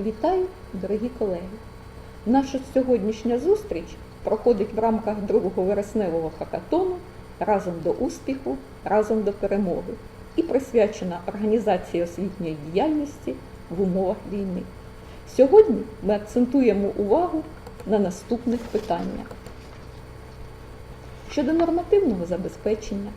Вітаю, дорогі колеги! Наша сьогоднішня зустріч проходить в рамках другого вересневого хакатону разом до успіху, разом до перемоги і присвячена організації освітньої діяльності в умовах війни. Сьогодні ми акцентуємо увагу на наступних питаннях. Щодо нормативного забезпечення,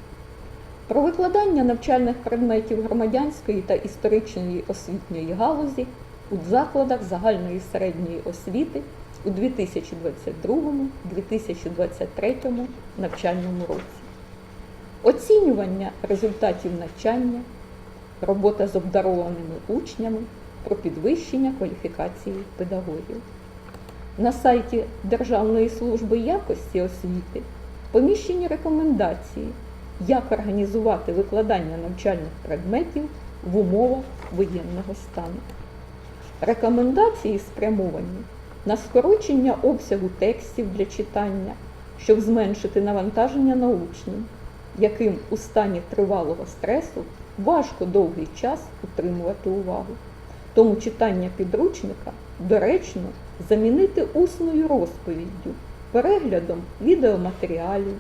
про викладання навчальних предметів громадянської та історичної освітньої галузі у закладах загальної середньої освіти у 2022-2023 навчальному році, оцінювання результатів навчання, робота з обдарованими учнями про підвищення кваліфікації педагогів. На сайті Державної служби якості освіти поміщені рекомендації, як організувати викладання навчальних предметів в умовах воєнного стану. Рекомендації спрямовані на скорочення обсягу текстів для читання, щоб зменшити навантаження на учнів, яким у стані тривалого стресу важко довгий час утримувати увагу. Тому читання підручника доречно замінити усною розповіддю, переглядом відеоматеріалів,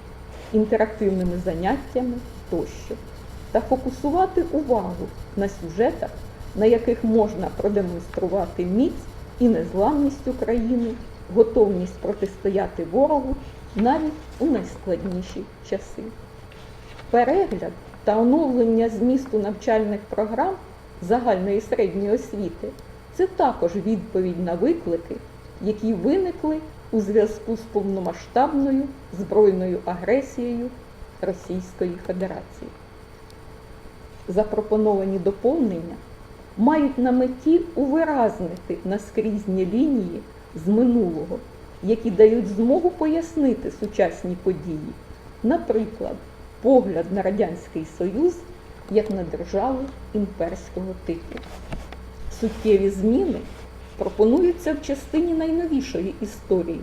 інтерактивними заняттями тощо, та фокусувати увагу на сюжетах, на яких можна продемонструвати міць і незламність України, готовність протистояти ворогу навіть у найскладніші часи. Перегляд та оновлення змісту навчальних програм загальної середньої освіти це також відповідь на виклики, які виникли у зв'язку з повномасштабною збройною агресією Російської Федерації. Запропоновані доповнення мають на меті увиразнити наскрізні лінії з минулого, які дають змогу пояснити сучасні події, наприклад, погляд на Радянський Союз як на державу імперського типу. Суттєві зміни пропонуються в частині найновішої історії,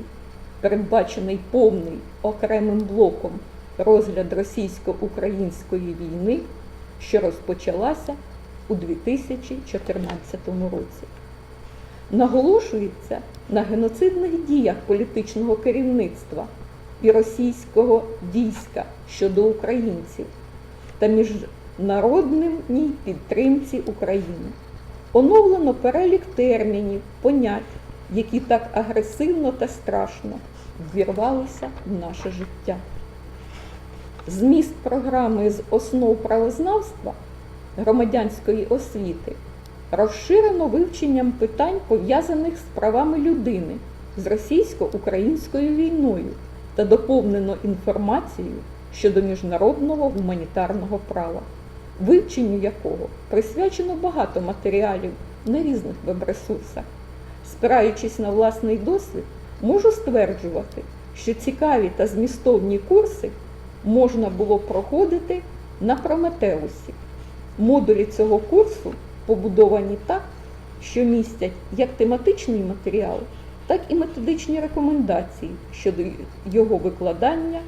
передбачений повний окремим блоком розгляд російсько-української війни, що розпочалася у 2014 році. Наголошується на геноцидних діях політичного керівництва і російського війська щодо українців та міжнародній підтримці України. Оновлено перелік термінів, понять, які так агресивно та страшно ввірвалися в наше життя. Зміст програми з основ правознавства громадянської освіти розширено вивченням питань, пов'язаних з правами людини з російсько-українською війною та доповнено інформацією щодо міжнародного гуманітарного права, вивченню якого присвячено багато матеріалів на різних веб-ресурсах. Спираючись на власний досвід, можу стверджувати, що цікаві та змістовні курси можна було проходити на Прометеусі. Модулі цього курсу побудовані так, що містять як тематичний матеріал, так і методичні рекомендації щодо його викладання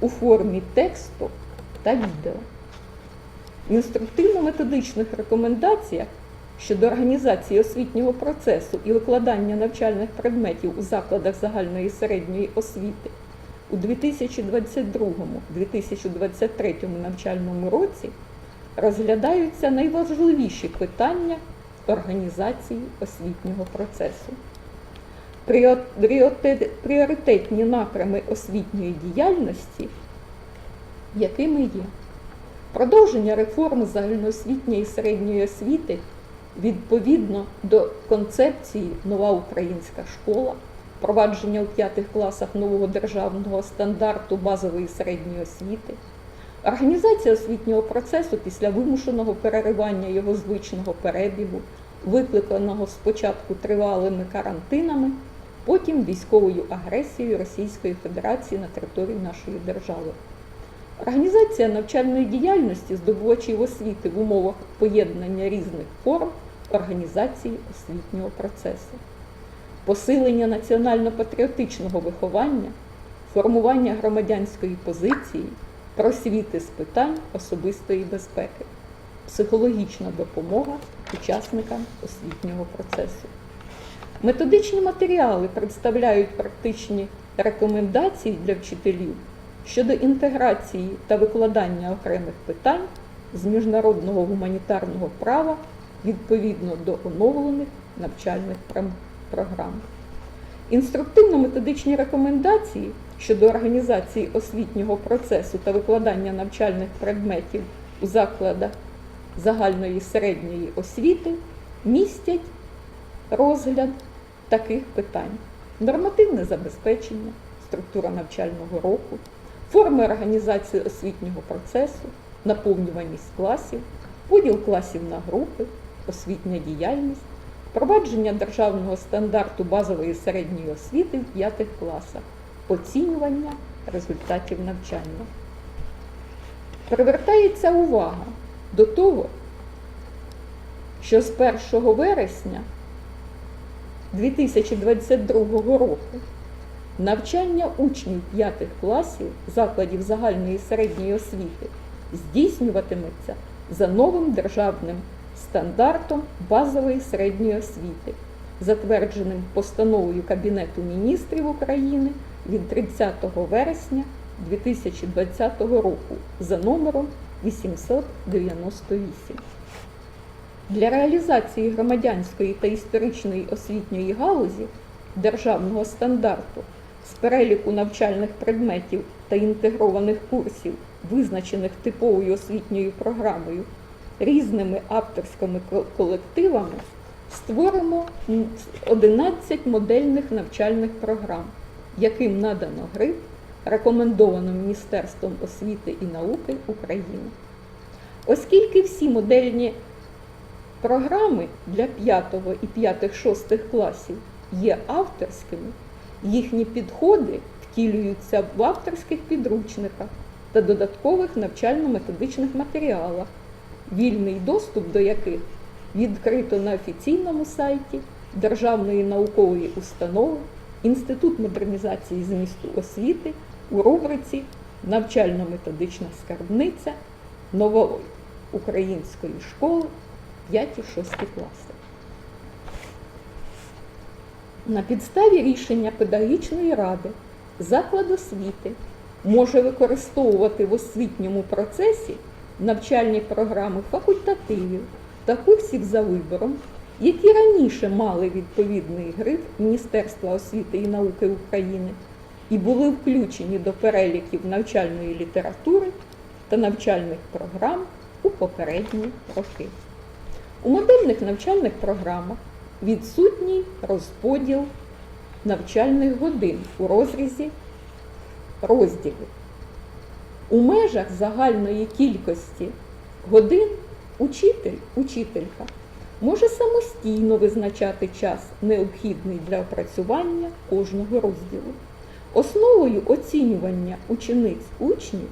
у формі тексту та відео. В інструктивно-методичних рекомендаціях щодо організації освітнього процесу і викладання навчальних предметів у закладах загальної середньої освіти у 2022-2023 навчальному році розглядаються найважливіші питання організації освітнього процесу. Пріоритетні напрями освітньої діяльності, якими є продовження реформи загальноосвітньої середньої освіти відповідно до концепції Нова українська школа, впровадження у п'ятих класах нового державного стандарту базової середньої освіти, організація освітнього процесу після вимушеного переривання його звичного перебігу, викликаного спочатку тривалими карантинами, потім військовою агресією Російської Федерації на території нашої держави. Організація навчальної діяльності здобувачів освіти в умовах поєднання різних форм організації освітнього процесу, посилення національно-патріотичного виховання, формування громадянської позиції, просвіти з питань особистої безпеки, психологічна допомога учасникам освітнього процесу. Методичні матеріали представляють практичні рекомендації для вчителів щодо інтеграції та викладання окремих питань з міжнародного гуманітарного права відповідно до оновлених навчальних програм. Інструктивно-методичні рекомендації щодо організації освітнього процесу та викладання навчальних предметів у закладах загальної середньої освіти містять розгляд таких питань: нормативне забезпечення, структура навчального року, форми організації освітнього процесу, наповнюваність класів, поділ класів на групи, освітня діяльність, впровадження державного стандарту базової середньої освіти в п'ятих класах, оцінювання результатів навчання. Привертається увага до того, що з 1 вересня 2022 року навчання учнів п'ятих класів закладів загальної середньої освіти здійснюватиметься за новим державним стандартом базової середньої освіти, затвердженим постановою Кабінету міністрів України від 30 вересня 2020 року за номером 898. Для реалізації громадянської та історичної освітньої галузі державного стандарту з переліку навчальних предметів та інтегрованих курсів, визначених типовою освітньою програмою, різними авторськими колективами, створимо 11 модельних навчальних програм, яким надано гриф, рекомендовано Міністерством освіти і науки України. Оскільки всі модельні Програми для 5 і 5-6 класів є авторськими, їхні підходи втілюються в авторських підручниках та додаткових навчально-методичних матеріалах, вільний доступ до яких відкрито на офіційному сайті Державної наукової установи Інститут модернізації змісту освіти у рубриці Навчально-методична скарбниця нової української школи 5-6 класи. На підставі рішення педагогічної ради заклад освіти може використовувати в освітньому процесі навчальні програми факультативів та курсів за вибором, які раніше мали відповідний гриф Міністерства освіти і науки України і були включені до переліків навчальної літератури та навчальних програм у попередні роки. У модельних навчальних програмах відсутній розподіл навчальних годин у розрізі розділів. У межах загальної кількості годин учитель, учителька може самостійно визначати час, необхідний для опрацювання кожного розділу. Основою оцінювання учениць учнів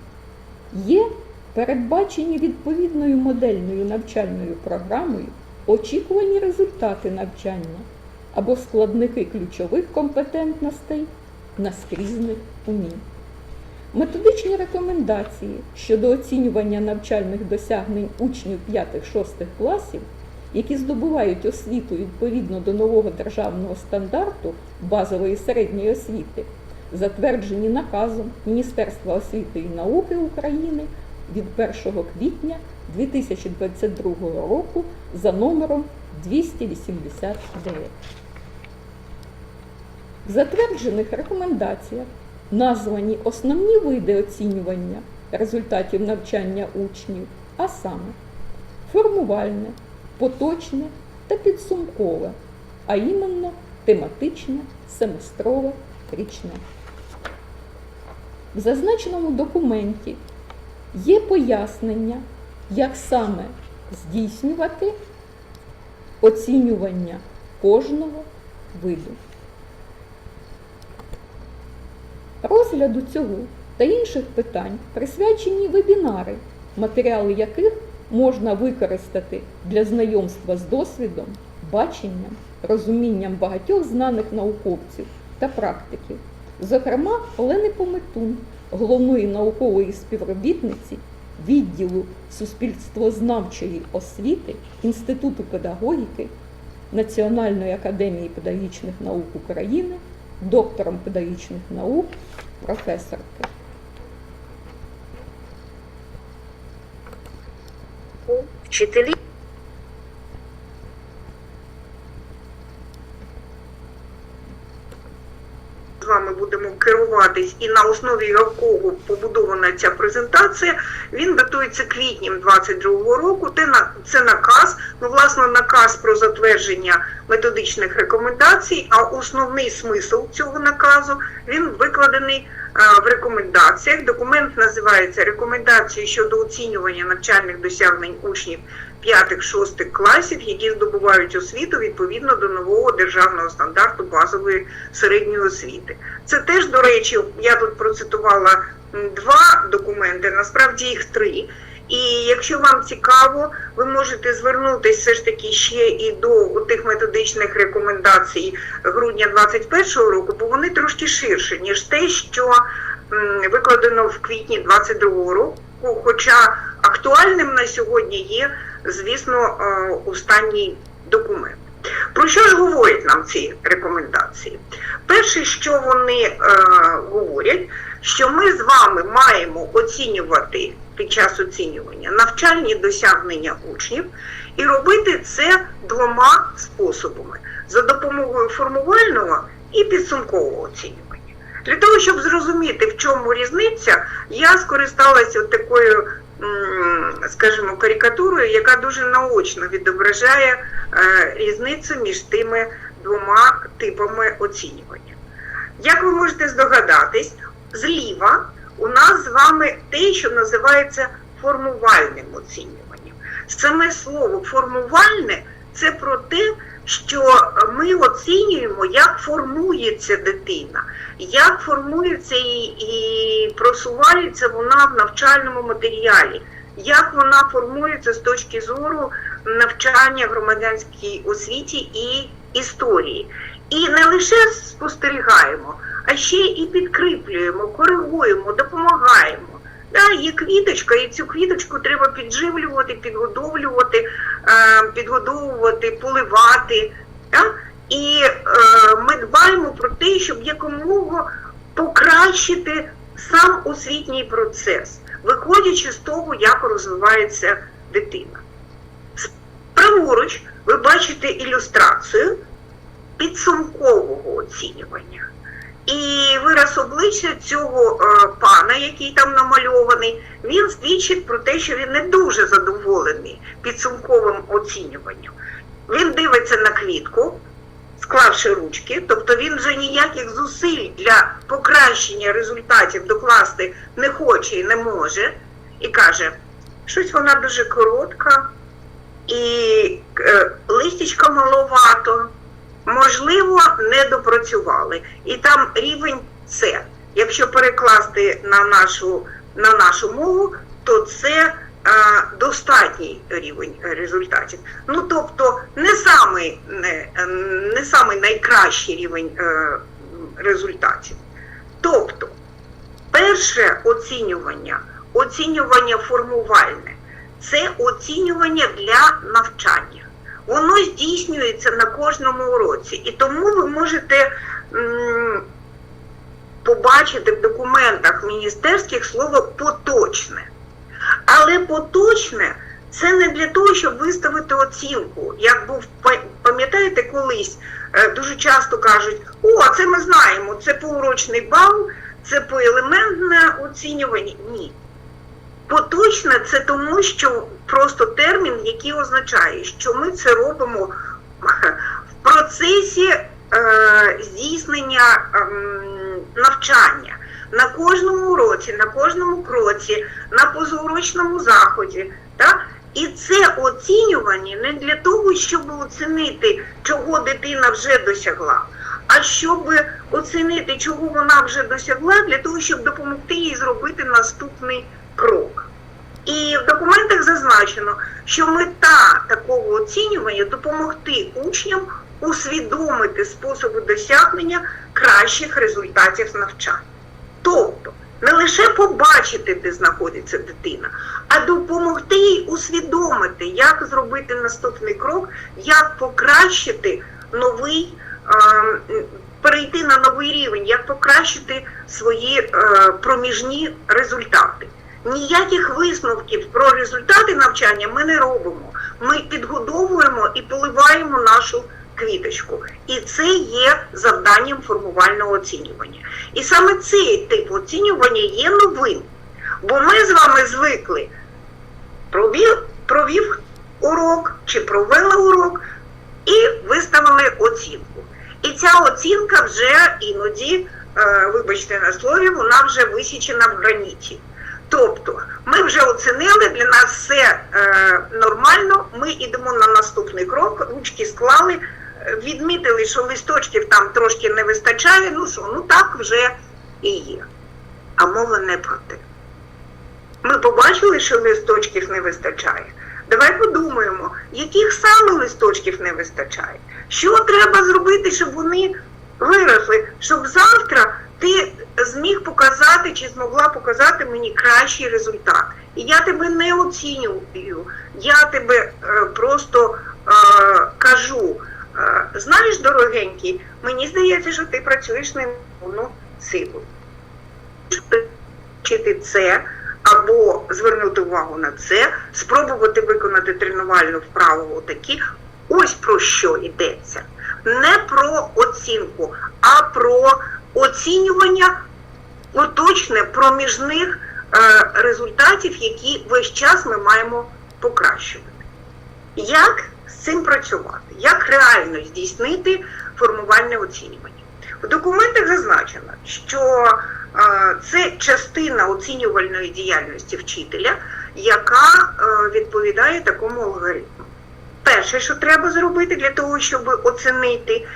є передбачені відповідною модельною навчальною програмою очікувані результати навчання або складники ключових компетентностей наскрізних умінь. Методичні рекомендації щодо оцінювання навчальних досягнень учнів 5-6 класів, які здобувають освіту відповідно до нового державного стандарту базової середньої освіти, затверджені наказом Міністерства освіти і науки України від 1 квітня 2022 року за номером 289. В затверджених рекомендаціях названі основні види оцінювання результатів навчання учнів, а саме формувальне, поточне та підсумкове, а іменно тематичне, семестрове, річне. В зазначеному документі є пояснення, як саме здійснювати оцінювання кожного виду. Розгляду цього та інших питань присвячені вебінари, матеріали яких можна використати для знайомства з досвідом, баченням, розумінням багатьох знаних науковців та практиків, зокрема Олени Пометун, головної наукової співробітниці відділу суспільствознавчої освіти Інституту педагогіки Національної академії педагогічних наук України, доктором педагогічних наук, професорки. Вчителі з вами будемо керуватись і на основі якого побудована ця презентація, він датується квітнем 22 року. Це, на, це наказ, ну, власне, наказ про затвердження методичних рекомендацій, а основний смисл цього наказу він викладений в рекомендаціях. Документ називається Рекомендації щодо оцінювання навчальних досягнень учнів 5-6 класів, які здобувають освіту відповідно до нового державного стандарту базової середньої освіти. Це теж, до речі, я тут процитувала два документи, насправді їх три. І якщо вам цікаво, ви можете звернутися все ж таки ще і до тих методичних рекомендацій грудня 2021 року, бо вони трошки ширші, ніж те, що викладено в квітні 2022 року. Хоча актуальним на сьогодні є, звісно, е, останній документ. Про що ж говорять нам ці рекомендації? Перше, що вони е, говорять, що ми з вами маємо оцінювати під час оцінювання навчальні досягнення учнів і робити це двома способами: за допомогою формувального і підсумкового оцінювання. Для того, щоб зрозуміти, в чому різниця, я скористалася такою, скажімо, карикатурою, яка дуже наочно відображає е, різницю між тими двома типами оцінювання. Як ви можете здогадатись, зліва у нас з вами те, що називається формувальним оцінюванням. Саме слово формувальне це про те, що ми оцінюємо, як формується дитина, як формується і, і просувається вона в навчальному матеріалі, як вона формується з точки зору навчання в громадянській освіті і історії. І не лише спостерігаємо, а ще і підкріплюємо, коригуємо, допомагаємо. Да, є квіточка, і цю квіточку треба підживлювати, підгодовлювати, е, підгодовувати, поливати. Да? І е, ми дбаємо про те, щоб якомога покращити сам освітній процес, виходячи з того, як розвивається дитина. Праворуч ви бачите ілюстрацію підсумкового оцінювання. І вираз обличчя цього е, пана, який там намальований, він свідчить про те, що він не дуже задоволений підсумковим оцінюванням. Він дивиться на квітку, склавши ручки, тобто він вже ніяких зусиль для покращення результатів докласти не хоче і не може, і каже, щось вона дуже коротка, і е, листячка маловато можливо, не допрацювали. І там рівень С. Якщо перекласти на нашу, на нашу мову, то це е, достатній рівень результатів. Ну тобто не самий, не, не самий найкращий рівень е, результатів. Тобто, перше оцінювання, оцінювання формувальне, це оцінювання для навчання воно здійснюється на кожному уроці. І тому ви можете побачити в документах міністерських слово поточне. Але поточне це не для того, щоб виставити оцінку. Як був, пам'ятаєте, колись е, дуже часто кажуть, о, це ми знаємо, це поурочний бал, це поелементне оцінювання. Ні. Поточне це тому, що просто термін, який означає, що ми це робимо в процесі е, здійснення е, навчання на кожному уроці, на кожному кроці, на позаурочному заході. Так? І це оцінювання не для того, щоб оцінити, чого дитина вже досягла, а щоб оцінити, чого вона вже досягла, для того, щоб допомогти їй зробити наступний крок. І в документах зазначено, що мета такого оцінювання допомогти учням усвідомити способи досягнення кращих результатів навчання. Тобто Не лише побачити, де знаходиться дитина, а допомогти їй усвідомити, як зробити наступний крок, як покращити новий, перейти на новий рівень, як покращити свої е, проміжні результати. Ніяких висновків про результати навчання ми не робимо. Ми підгодовуємо і поливаємо нашу квіточку. І це є завданням формувального оцінювання. І саме цей тип оцінювання є новим. Бо ми з вами звикли провів, провів урок чи провела урок і виставили оцінку. І ця оцінка вже іноді, е, вибачте на слові, вона вже висічена в граніті. Тобто ми вже оцінили, для нас все е, нормально, ми йдемо на наступний крок, ручки склали, е, відмітили, що листочків там трошки не вистачає, ну що, ну так вже і є. А мова не про те. Ми побачили, що листочків не вистачає. Давай подумаємо, яких саме листочків не вистачає. Що треба зробити, щоб вони виросли, щоб завтра ти зміг показати чи змогла показати мені кращий результат. І я тебе не оцінюю, я тебе е, просто е, кажу. е, знаєш, дорогенький, мені здається, що ти працюєш на повну силу. Вчити це або звернути увагу на це, спробувати виконати тренувальну вправу отакі. Ось про що йдеться. Не про оцінку, а про оцінювання поточне проміжних е, результатів, які весь час ми маємо покращувати. Як з цим працювати? Як реально здійснити формувальне оцінювання? В документах зазначено, що е, це частина оцінювальної діяльності вчителя, яка е, відповідає такому алгоритму. Перше, що треба зробити для того, щоб оцінити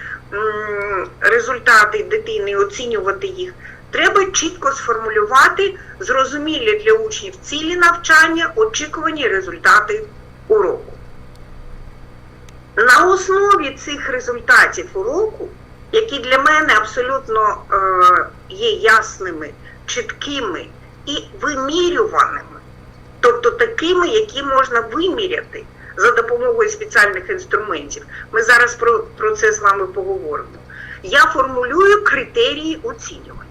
результати дитини, оцінювати їх, треба чітко сформулювати зрозумілі для учнів цілі навчання, очікувані результати уроку. На основі цих результатів уроку, які для мене абсолютно е, є ясними, чіткими і вимірюваними, тобто такими, які можна виміряти за допомогою спеціальних інструментів. Ми зараз про, про це з вами поговоримо. Я формулюю критерії оцінювання.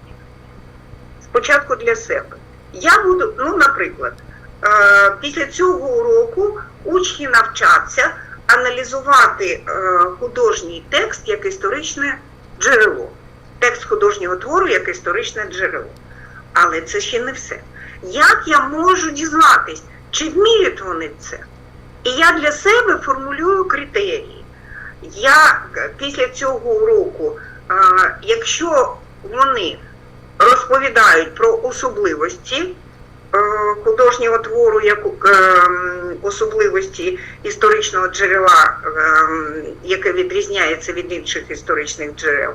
Спочатку для себе. Я буду, ну, наприклад, е, після цього уроку учні навчаться аналізувати е, художній текст як історичне джерело. Текст художнього твору як історичне джерело. Але це ще не все. Як я можу дізнатись, чи вміють вони це? І я для себе формулюю критерії. Я після цього уроку, якщо вони розповідають про особливості е, художнього твору, як е, особливості історичного джерела, е, яке відрізняється від інших історичних джерел,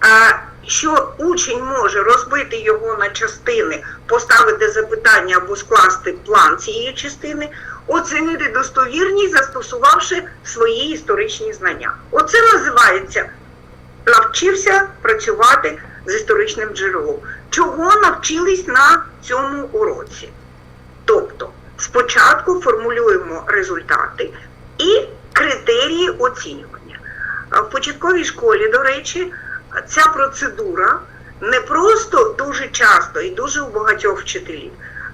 а що учень може розбити його на частини, поставити запитання або скласти план цієї частини, оцінити достовірність, застосувавши свої історичні знання. Оце називається навчився працювати з історичним джерелом. Чого навчились на цьому уроці? Тобто, спочатку формулюємо результати і критерії оцінювання. В початковій школі, до речі, ця процедура не просто дуже часто і дуже у багатьох вчителів.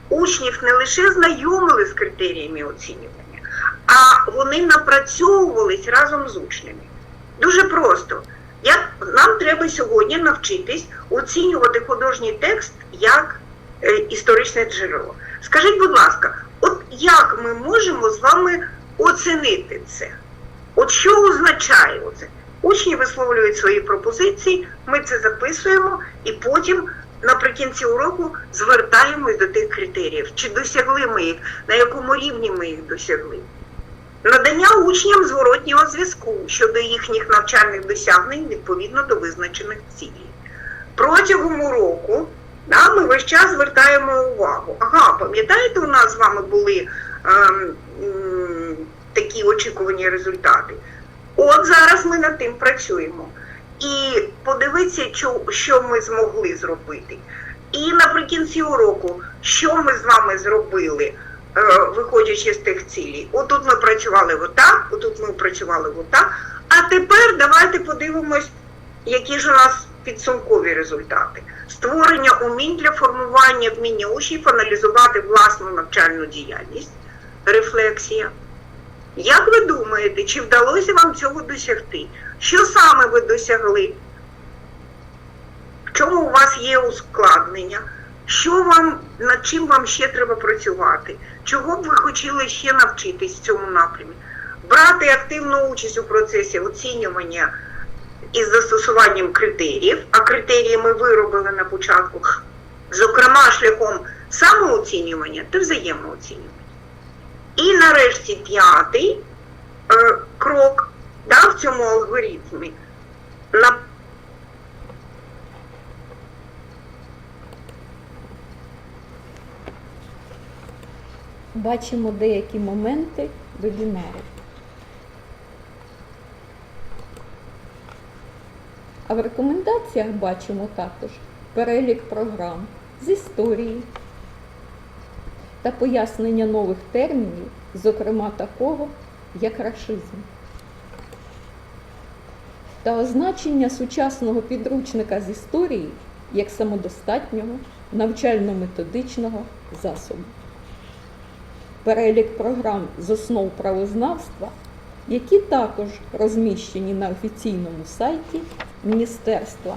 Учнів не лише знайомили з критеріями оцінювання, а вони напрацьовувались разом з учнями. Дуже просто. Як нам треба сьогодні навчитись оцінювати художній текст як е, історичне джерело. Скажіть, будь ласка, от як ми можемо з вами оцінити це? От що означає оце? Учні висловлюють свої пропозиції, ми це записуємо і потім наприкінці уроку звертаємось до тих критеріїв, чи досягли ми їх, на якому рівні ми їх досягли. Надання учням зворотнього зв'язку щодо їхніх навчальних досягнень відповідно до визначених цілей. Протягом уроку да, ми весь час звертаємо увагу. Ага, пам'ятаєте, у нас з вами були ем, такі очікувані результати? От зараз ми над тим працюємо. І подивіться, що, ми змогли зробити. І наприкінці уроку, що ми з вами зробили, е, виходячи з тих цілей? Отут ми працювали отак, отут ми працювали отак. А тепер давайте подивимось, які ж у нас підсумкові результати. Створення умінь для формування вміння учнів аналізувати власну навчальну діяльність, рефлексія. Як ви думаєте, чи вдалося вам цього досягти? Що саме ви досягли? В чому у вас є ускладнення? Що вам, над чим вам ще треба працювати? Чого б ви хотіли ще навчитись в цьому напрямі? Брати активну участь у процесі оцінювання із застосуванням критеріїв, а критерії ми виробили на початку, зокрема шляхом самооцінювання та взаємооцінювання. І нарешті п'ятий е, крок да, в цьому алгоритмі. На Бачимо деякі моменти вебінару. А в рекомендаціях бачимо також перелік програм з історії та пояснення нових термінів, зокрема такого, як рашизм. Та означення сучасного підручника з історії як самодостатнього навчально-методичного засобу перелік програм з основ правознавства, які також розміщені на офіційному сайті Міністерства.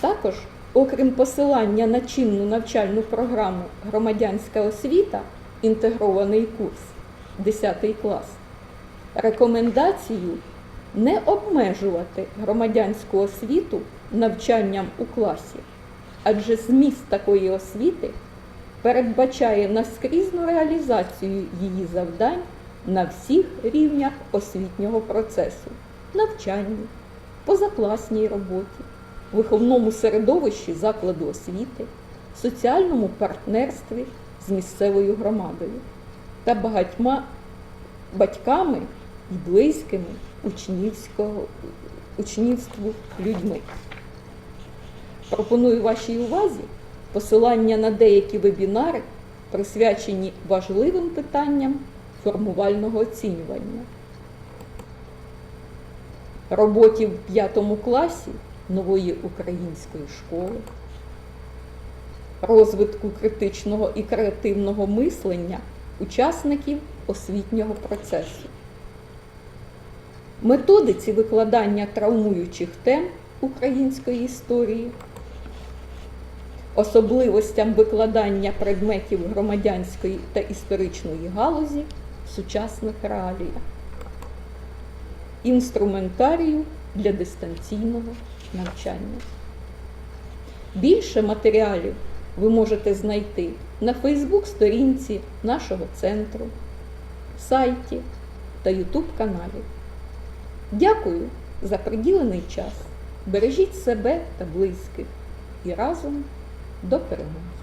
Також, окрім посилання на чинну навчальну програму Громадянська освіта, інтегрований курс 10 клас, рекомендацію не обмежувати громадянську освіту навчанням у класі, адже зміст такої освіти передбачає наскрізну реалізацію її завдань на всіх рівнях освітнього процесу навчанні, позакласній роботі, виховному середовищі закладу освіти, соціальному партнерстві з місцевою громадою та багатьма батьками і близькими учнівського, учнівству людьми. Пропоную вашій увазі посилання на деякі вебінари, присвячені важливим питанням формувального оцінювання. Роботі в п'ятому класі нової української школи, розвитку критичного і креативного мислення учасників освітнього процесу. Методиці викладання травмуючих тем української історії, особливостям викладання предметів громадянської та історичної галузі в сучасних реаліях, інструментарію для дистанційного навчання. Більше матеріалів ви можете знайти на Фейсбук-сторінці нашого центру, сайті та Ютуб каналі. Дякую за приділений час. Бережіть себе та близьких і разом до перемоги.